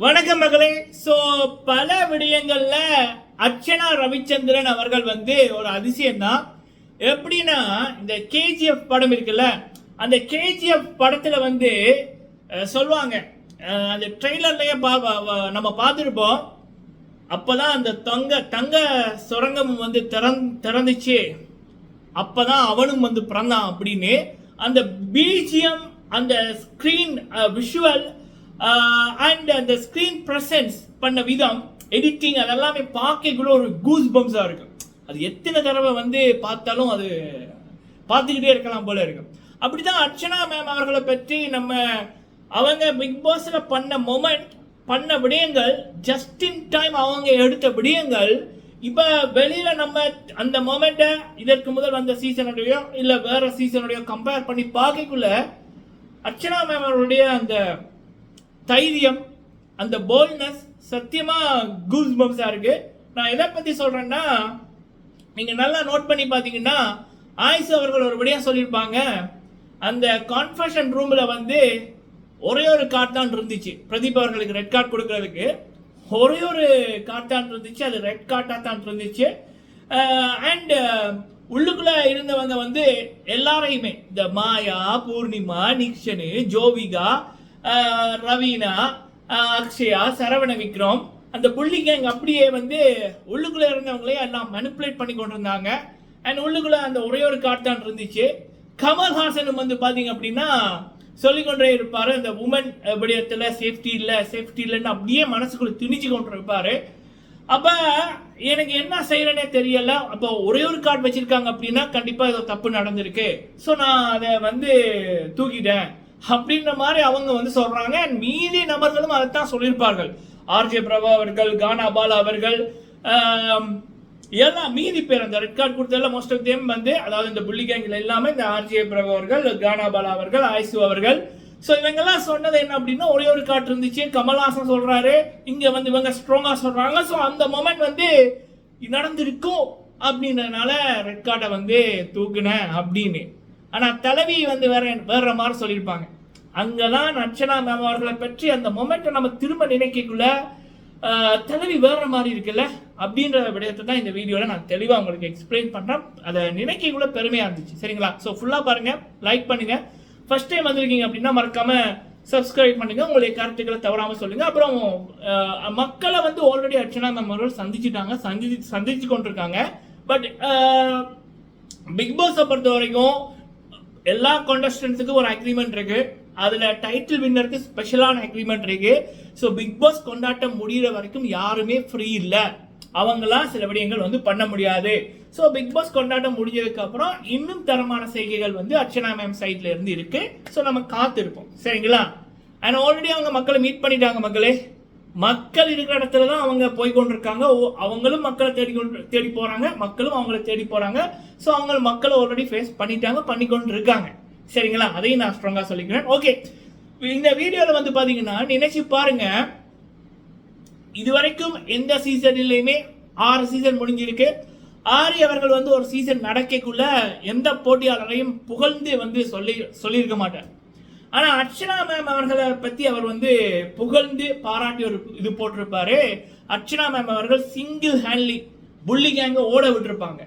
வணக்கம் மகளே. ஸோ பல விடயங்களில் அர்ச்சனா ரவிச்சந்திரன் அவர்கள் வந்து ஒரு அதிசயம்தான். எப்படின்னா இந்த கேஜிஎஃப் படம் இருக்குல்ல அந்த கேஜிஎஃப் படத்தில் வந்து சொல்லுவாங்க. அந்த ட்ரெய்லர்லேயே பா நம்ம பார்த்துருப்போம். அப்போ தான் அந்த தங்க தங்க சுரங்கம் வந்து திறந் திறந்துச்சு. அப்போ தான் அவனும் வந்து பிறந்தான் அப்படின்னு. அந்த பிஜிஎம் அந்த ஸ்க்ரீன் விஷுவல் அண்ட் அந்த ஸ்க்ரீன் ப்ரெசன்ஸ் பண்ண விதம் எடிட்டிங் அதெல்லாமே பார்க்கக்குள்ள ஒரு கூஸ் பம்ஸாக இருக்கும். அது எத்தனை தடவை வந்து பார்த்தாலும் அது பார்த்துக்கிட்டே இருக்கலாம் போல இருக்கும். அப்படி தான் அர்ச்சனா மேம் அவர்களை பற்றி நம்ம அவங்க பிக் பாஸில் பண்ண மொமெண்ட் பண்ண விடயங்கள் ஜஸ்ட் இன் டைம் அவங்க எடுத்த விடயங்கள் இப்போ வெளியில் நம்ம அந்த மொமெண்ட்டை இதற்கு முதல் வந்த சீசனுடையோ இல்லை வேறு சீசனுடையோ கம்பேர் பண்ணி பார்க்கக்குள்ள அர்ச்சனா மேம் அவருடைய அந்த தைரியம் அந்த போல்ட்னஸ் சத்தியமா கூஸ் பம்ஸாக இருக்கு. நான் எதை பத்தி சொல்றேன்னா நீங்க நல்லா நோட் பண்ணி பாத்தீங்கன்னா ஆயிஸ் அவர்கள் ஒரு சொல்லியிருப்பாங்க அந்த கான்ஃபஷன் ரூம்ல வந்து ஒரே ஒரு கார்டு தான் இருந்துச்சு. பிரதீப் அவர்களுக்கு ரெட் கார்டு கொடுக்கறதுக்கு. ஒரே ஒரு கார்டு தான் இருந்துச்சு. அது ரெட் கார்டா தான் இருந்துச்சு. அண்ட் உள்ளுக்குள்ள இருந்தவங்க வந்து எல்லாரையுமே இந்த மாயா பூர்ணிமா நிக்ஷனு ஜோவிகா ரவீனா அக்ஷயா சரவண விக்ரம் அந்த புள்ளி கேங் அப்படியே வந்து உள்ளுக்குள்ளே இருந்தவங்களே எல்லாம் மனிப்புலேட் பண்ணி கொண்டிருந்தாங்க. அண்ட் உள்ளுக்குள்ளே அந்த ஒரே ஒரு கார்டு தான் இருந்துச்சு. கமல்ஹாசனும் வந்து பார்த்தீங்க அப்படின்னா சொல்லிக்கொண்டே இருப்பார். இந்த உமன் விடயத்தில் சேஃப்டி இல்லை சேஃப்டி இல்லைன்னு அப்படியே மனசுக்குள்ள திணிச்சு கொண்டு இருப்பார் அப்போ எனக்கு என்ன செய்கிறேனே தெரியல. அப்போ ஒரே ஒரு கார்டு வச்சுருக்காங்க அப்படின்னா கண்டிப்பாக ஏதோ தப்பு நடந்திருக்கு. ஸோ நான் அதை வந்து தூக்கிட்டேன். அப்படின்ற மாதிரி அவங்க வந்து சொல்றாங்க. அண்ட் மீதி நபர்களும் அதைத்தான் சொல்லியிருப்பார்கள். ஆர்ஜே பிரபா அவர்கள் கானா பாலா அவர்கள் எல்லாம் மீதி பேர் அந்த ரெட் கார்டு கொடுத்ததுல மோஸ்ட் ஆஃப் தேம் வந்து அதாவது இந்த புள்ளி கேங்கில் எல்லாமே இந்த ஆர்ஜே பிரபு அவர்கள் கானா பாலா அவர்கள் ஆயிசு அவர்கள். ஸோ இவங்கெல்லாம் சொன்னது என்ன அப்படின்னா ஒரே ஒரு காட்டு இருந்துச்சு. கமல்ஹாசன் சொல்கிறாரு இங்கே வந்து இவங்க ஸ்ட்ராங்காக சொல்கிறாங்க ஸோ அந்த மொமெண்ட் வந்து நடந்திருக்கும் அப்படின்றதுனால ரெட் கார்டை வந்து தூக்குனேன் அப்படின்னு. ஆனால் தலைவி வந்து வேற வேற மாதிரி சொல்லியிருப்பாங்க. அங்கதான் அர்ச்சனா மேம் அவர்களை பற்றி அந்த மொமெண்ட்டை நம்ம திரும்ப நினைக்கக்குள்ள தலைவி வேற மாதிரி இருக்குல்ல? அப்படின்ற விடயத்தை தான் இந்த வீடியோவில் நான் தெளிவாக உங்களுக்கு எக்ஸ்பிளைன் பண்ணுறேன் அதை நினைக்கக்குள்ள பெருமையாக இருந்துச்சு. சரிங்களா? ஸோ ஃபுல்லாக பாருங்கள் லைக் பண்ணுங்கள் ஃபர்ஸ்ட் டைம் வந்திருக்கீங்க அப்படின்னா மறக்காமல் சப்ஸ்கிரைப் பண்ணுங்கள் உங்களுடைய கருத்துக்களை தவறாமல் சொல்லுங்கள் அப்புறம் மக்களை வந்து ஆல்ரெடி அர்ச்சனா மேம் அவர்கள் சந்திச்சுட்டாங்க. சந்திச்சு சந்திச்சு கொண்டிருக்காங்க. பட் பிக் பாஸை பொறுத்த வரைக்கும் எல்லா கான்டெஸ்டன்ஸுக்கும் ஒரு அக்ரிமெண்ட் இருக்கு. அதுல டைட்டில் வின்னருக்கு ஸ்பெஷலான அக்ரிமெண்ட் இருக்கு. ஸோ பிக் பாஸ் கொண்டாட்டம் முடிகிற வரைக்கும் யாருமே ஃப்ரீ இல்லை. அவங்களாம் சில விடயங்கள் வந்து பண்ண முடியாது. ஸோ பிக் பாஸ் கொண்டாட்டம் முடிஞ்சதுக்கு அப்புறம் இன்னும் தரமான செய்கைகள் வந்து அர்ச்சனா மேம் சைட்ல இருந்து இருக்கு. ஸோ நம்ம காத்திருப்போம். சரிங்களா? அண்ட் ஆல்ரெடி அவங்க மக்களை மீட் பண்ணிட்டாங்க மக்களே. மக்கள் இருக்கிற இடத்துல தான் அவங்க போய் கொண்டிருக்காங்க. ஓ- அவங்களும் மக்களை தேடி கொண்டு தேடி போகிறாங்க மக்களும் அவங்கள தேடி போகிறாங்க ஸோ அவங்க மக்களை ஆல்ரெடி ஃபேஸ் பண்ணிட்டாங்க பண்ணி கொண்டு இருக்காங்க சரிங்களா? அதையும் நான் ஸ்ட்ராங்காக சொல்லிக்கிறேன். ஓகே இந்த வீடியோவில் வந்து பார்த்தீங்கன்னா நினைச்சு பாருங்க. இதுவரைக்கும் எந்த சீசன்லையுமே ஆறு சீசன் முடிஞ்சிருக்கு. ஆரி அவர்கள் வந்து ஒரு சீசன் நடக்கக்குள்ள எந்த போட்டியாளரையும் புகழ்ந்து வந்து சொல்லி சொல்லியிருக்க மாட்டார். ஆனால் அர்ச்சனா மேம் அவர்களை பற்றி அவர் வந்து புகழ்ந்து பாராட்டி ஒரு இது போட்டிருப்பாரு. அர்ச்சனா மேம் அவர்கள் சிங்கிள் ஹேண்ட்லி புள்ளி கேங்கை ஓட விட்டுருப்பாங்க.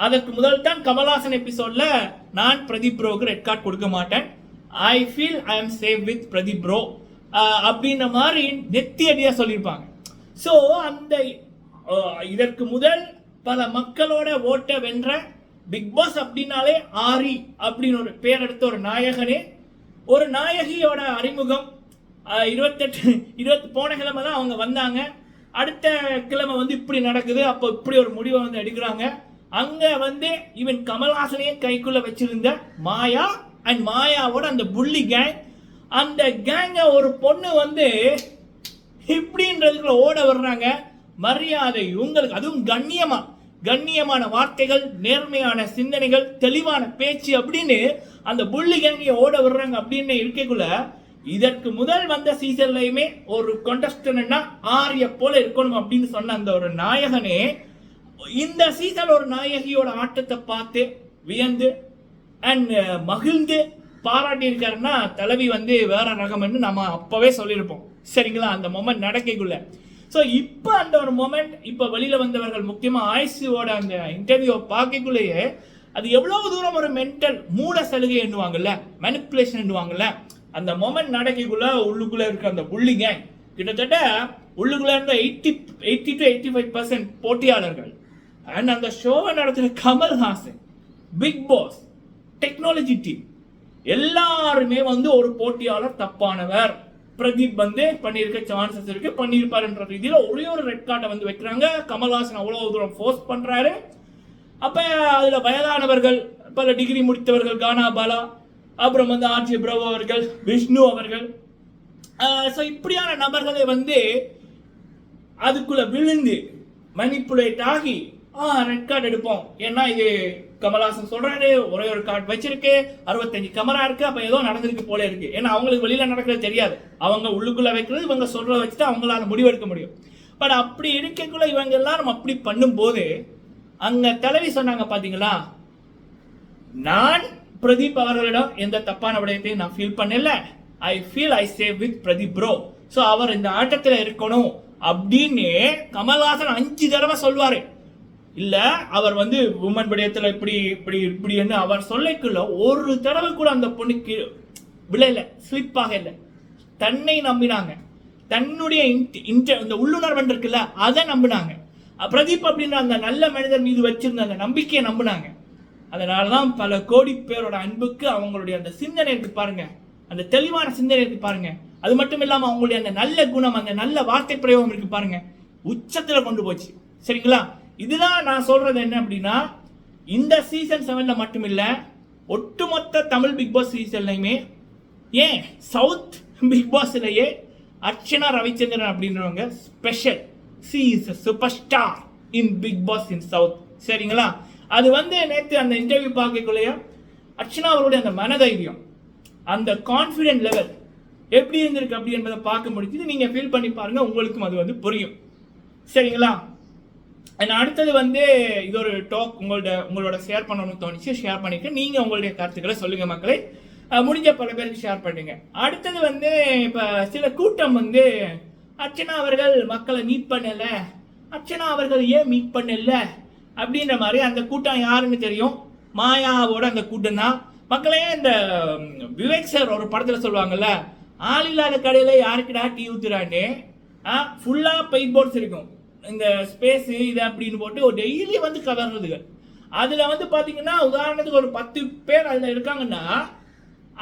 அதற்கு முதல் தான் கமல்ஹாசன் எபிசோட்ல நான் பிரதீப் ப்ரோக்கு ரெட் கார்டு கொடுக்க மாட்டேன். I feel I am save with Pradeep bro அப்படின்ற மாதிரி நெத்தி அடியாக சொல்லியிருப்பாங்க. ஸோ அந்த இதற்கு முதல் பல மக்களோட ஓட்ட வென்ற பிக் பாஸ் அப்படின்னாலே ஆரி அப்படின்னு ஒரு பேர் எடுத்த ஒரு நாயகனே ஒரு நாயகியோட அறிமுகம் இருபத்தெட்டு இருபத்தி போன கிழமை தான் அவங்க வந்தாங்க. அடுத்த கிழமை வந்து இப்படி நடக்குது. அப்போ இப்படி ஒரு முடிவை வந்து எடுக்கிறாங்க. அங்கே வந்து இவன் கமல்ஹாசனையே கைக்குள்ள வச்சிருந்த மாயா அண்ட் மாயாவோட அந்த புள்ளி கேங் அந்த கேங்க ஒரு பொண்ணு வந்து இப்படின்றதுக்குள்ள ஓட வர்றாங்க. மரியாதை உங்களுக்கு அதுவும் கண்ணியமாக கண்ணியமான வார்த்தைகள் நேர்மையான சிந்தனைகள் தெளிவான பேச்சு அப்படின்னு அந்த புள்ளி கேங்கிய ஓட விடுறாங்க அப்படின்னு இருக்கக்குள்ள இதற்கு முதல் வந்த சீசன்லயுமே ஒரு contestant-னா ஆரிய போல இருக்கணும் அப்படின்னு சொன்ன அந்த ஒரு நாயகனே இந்த சீசன் ஒரு நாயகியோட ஆட்டத்தை பார்த்து வியந்து அண்ட் மகிழ்ந்து பாராட்டி இருக்காருன்னா தலைவி வந்து வேற ரகம்னு நம்ம அப்பவே சொல்லியிருப்போம். சரிங்களா? அந்த மொமெண்ட் நடக்கைக்குள்ள. ஸோ இப்போ அந்த ஒரு மொமெண்ட் இப்போ வெளியில் வந்தவர்கள் முக்கியமாக ஆயுஷுவோட அந்த இன்டர்வியூ பார்க்கக்குள்ளேயே அது எவ்வளவு தூரம் ஒரு மென்டல் மூல சலுகை எண்ணுவாங்கல்ல? மெனிப்புலேஷன் எண்ணுவாங்கல்ல? அந்த மொமெண்ட் நடக்கைக்குள்ள உள்ளுக்குள்ளே இருக்க அந்த புள்ளிங்க கிட்டத்தட்ட உள்ளுக்குள்ள இருந்த eighty eighty to eighty five percent போட்டியாளர்கள் அண்ட் அந்த ஷோவை நடத்துகிற Kamal Haasan Bigg Boss technology team எல்லாருமே வந்து ஒரு போட்டியாளர் தப்பானவர். பிரதீப் வந்து பண்ணியிருக்க சான்சஸ் இருக்கு பண்ணியிருப்பாருன்ற ரீதியில் ஒரே ஒரு ரெட் கார்டை வந்து வைக்கிறாங்க. கமல்ஹாசன் அவ்வளோ தூரம் ஃபோர்ஸ் பண்ணுறாரு அப்போ அதில் வயதானவர்கள் பல டிகிரி முடித்தவர்கள் கானா பாலா அப்புறம் வந்து ஆர்ஜி பிரபு அவர்கள் விஷ்ணு அவர்கள். ஸோ இப்படியான நபர்களை வந்து அதுக்குள்ளே விழுந்து மணிப்புலேட் ஆகி ஆ ரெட் கார்டு எடுப்போம். ஏன்னா இது கமல்ஹாசன் சொல்றாரு ஒரே ஒரு கார்டு வச்சிருக்கு அறுபத்தஞ்சு கமரா இருக்கு அப்ப ஏதோ நடந்திருக்கு போல இருக்கு. ஏன்னா அவங்களுக்கு வெளியில நடக்கிறது தெரியாது. அவங்க உள்ளுக்குள்ள வைக்கிறது இவங்க சொல்றத வச்சுட்டு அவங்களால முடிவெடுக்க முடியும். பட் அப்படி இருக்கக்குள்ள இவங்க எல்லாரும் அப்படி பண்ணும்போது அங்க தலைவி சொன்னாங்க பாத்தீங்களா? நான் பிரதீப் அவர்களிடம் எந்த தப்பான விடயத்தையும் நான் ஃபீல் பண்ணல. I feel I save with Pradeep bro so அவர் இந்த ஆட்டத்தில் இருக்கணும் அப்படின்னு கமல்ஹாசன் அஞ்சு தடவை சொல்வாரு இல்ல அவர் வந்து உமன் விடயத்தில் இப்படி இப்படி இப்படின்னு அவர் சொல்லிக்குள்ள ஒரு தடவை கூட அந்த பொண்ணுக்கு விளையல ஸ்லிப்பாக இல்லை. தன்னை நம்பினாங்க. தன்னுடைய இன்ட்- இன்ட- இந்த உள்ளுணர்வு இருக்குல்ல அதை நம்பினாங்க. பிரதீப் அப்படின்ற அந்த நல்ல மனிதர் மீது வச்சிருந்த அந்த நம்பிக்கையை நம்பினாங்க. அதனால தான் பல கோடி பேரோட அன்புக்கு அவங்களுடைய அந்த சிந்தனை இருக்கு பாருங்க. அந்த தெளிவான சிந்தனை இருக்கு பாருங்க. அது மட்டும் இல்லாம அவங்களுடைய அந்த நல்ல குணம் அந்த நல்ல வார்த்தை பிரயோகம் இருக்கு பாருங்க. உச்சத்துல கொண்டு போச்சு. சரிங்களா? இதுதான் நான் சொல்றது என்ன அப்படின்னா இந்த சீசன் செவன்ல மட்டுமில்லை ஒட்டுமொத்த தமிழ் பிக் பாஸ் சீசன்லையுமே ஏன் சவுத் பிக் பாஸ்லயே அர்ச்சனா ரவிச்சந்திரன் அப்படின்றவங்க special she is super star in Bigg Boss in south சரிங்களா? அது வந்து நேற்று அந்த இன்டர்வியூ பார்க்கக்குள்ளேயே அர்ச்சனா அவருடைய அந்த மனதைரியம் அந்த கான்ஃபிடென்ட் லெவல் எப்படி இருந்திருக்கு அப்படி என்பதை பார்க்க முடிஞ்சது. நீங்கள் ஃபீல் பண்ணி பாருங்கள் உங்களுக்கும் அது வந்து புரியும். சரிங்களா? அண்ட் அடுத்தது வந்து இது ஒரு டாக் உங்களோட உங்களோட ஷேர் பண்ணணும்னு தோணுச்சு. ஷேர் பண்ணிட்டு நீங்கள் உங்களுடைய கருத்துக்களை சொல்லுங்க மக்களை. முடிஞ்ச பல பேருக்கு ஷேர் பண்ணுங்க. அடுத்தது வந்து இப்போ சில கூட்டம் வந்து அர்ச்சனா அவர்கள் மக்களை மீட் பண்ணலை. அர்ச்சனா அவர்கள் ஏன் மீட் பண்ணல? அப்படின்ற மாதிரி அந்த கூட்டம் யாருன்னு தெரியும்? மாயாவோட அந்த கூட்டம் தான். மக்களே இந்த விவேக் சார் ஒரு படத்தில் சொல்லுவாங்கல்ல ஆள் இல்லாத கடையில் யாருக்குடா டீ ஊத்துறான்னு? ஃபுல்லாக பெயிட் போர்ட்ஸ் இருக்கும். இந்த ஸ்பேஸு இது அப்படின்னு போட்டு ஒரு டெய்லி வந்து கதறதுங்க. அதில் வந்து பார்த்தீங்கன்னா உதாரணத்துக்கு ஒரு பத்து பேர் அதில் இருக்காங்கன்னா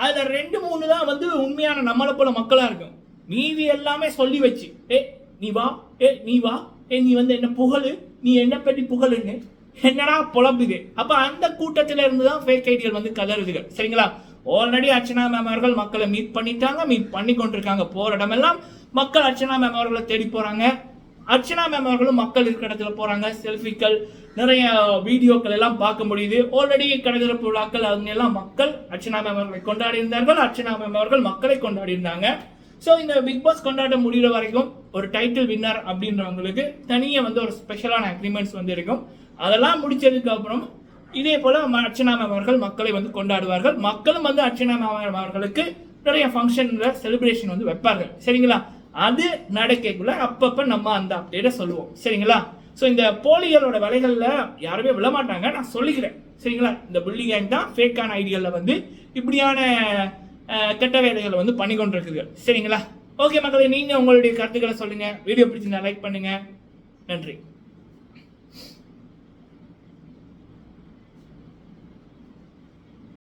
அதில் ரெண்டு மூணு தான் வந்து உண்மையான நம்மளை போல மக்களாக இருக்கும். மீதி எல்லாமே சொல்லி வச்சு ஏ நீ வா ஏ நீ வா ஏ நீ வந்து என்ன புகழு? நீ என்ன பற்றி புகழுன்னு? என்னடா புலம்புது அப்போ அந்த கூட்டத்தில் இருந்து தான் ஃபேக் ஐடியல் வந்து கதறுதுங்க. சரிங்களா? ஆல்ரெடி அர்ச்சனா மேம் அவர்கள் மக்களை மீட் பண்ணிட்டாங்க மீட் பண்ணி கொண்டிருக்காங்க போகிற இடமெல்லாம் மக்கள் அர்ச்சனா மேம் அவர்களை தேடி போகிறாங்க அர்ச்சனா மேம் அவர்களும் மக்கள் இருக்கிற இடத்துல போகிறாங்க செல்ஃபிக்கள் நிறைய வீடியோக்கள் எல்லாம் பார்க்க முடியுது. ஆல்ரெடி கடைதிறப்பு விழாக்கள் அவங்க எல்லாம் மக்கள் அர்ச்சனா மேம் அவர்களை கொண்டாடி இருந்தார்கள் அர்ச்சனா மேம் அவர்கள் மக்களை கொண்டாடி இருந்தாங்க ஸோ இந்த பிக் பாஸ் கொண்டாட்டம் முடிகிற வரைக்கும் ஒரு டைட்டில் வின்னர் அப்படின்றவங்களுக்கு தனியாக வந்து ஒரு ஸ்பெஷலான அக்ரிமெண்ட்ஸ் வந்து இருக்கும். அதெல்லாம் முடிச்சதுக்கு அப்புறம் இதே போல் அர்ச்சனா மேம் அவர்கள் மக்களை வந்து கொண்டாடுவார்கள். மக்களும் வந்து அர்ச்சனா மேம் அவர்களுக்கு நிறைய ஃபங்க்ஷனில் செலிப்ரேஷன் வந்து வைப்பார்கள். சரிங்களா? அது நடக்கக்குள்ள அப்பப்போ நம்ம அந்த அப்டேட்டை சொல்லுவோம். சரிங்களா? ஸோ இந்த போலிகளோட வலைகளில் யாருமே விழமாட்டாங்க. நான் சொல்லிக்கிறேன். சரிங்களா? இந்த புள்ளி கேங் தான் ஃபேக்கான ஐடியாவில் வந்து இப்படியான கெட்ட வேலைகளை வந்து பண்ணி கொண்டிருக்குது சரிங்களா? ஓகே மக்களே நீங்கள் உங்களுடைய கருத்துக்களை சொல்லுங்கள் வீடியோ பிடிச்சிருந்தா லைக் பண்ணுங்கள் நன்றி.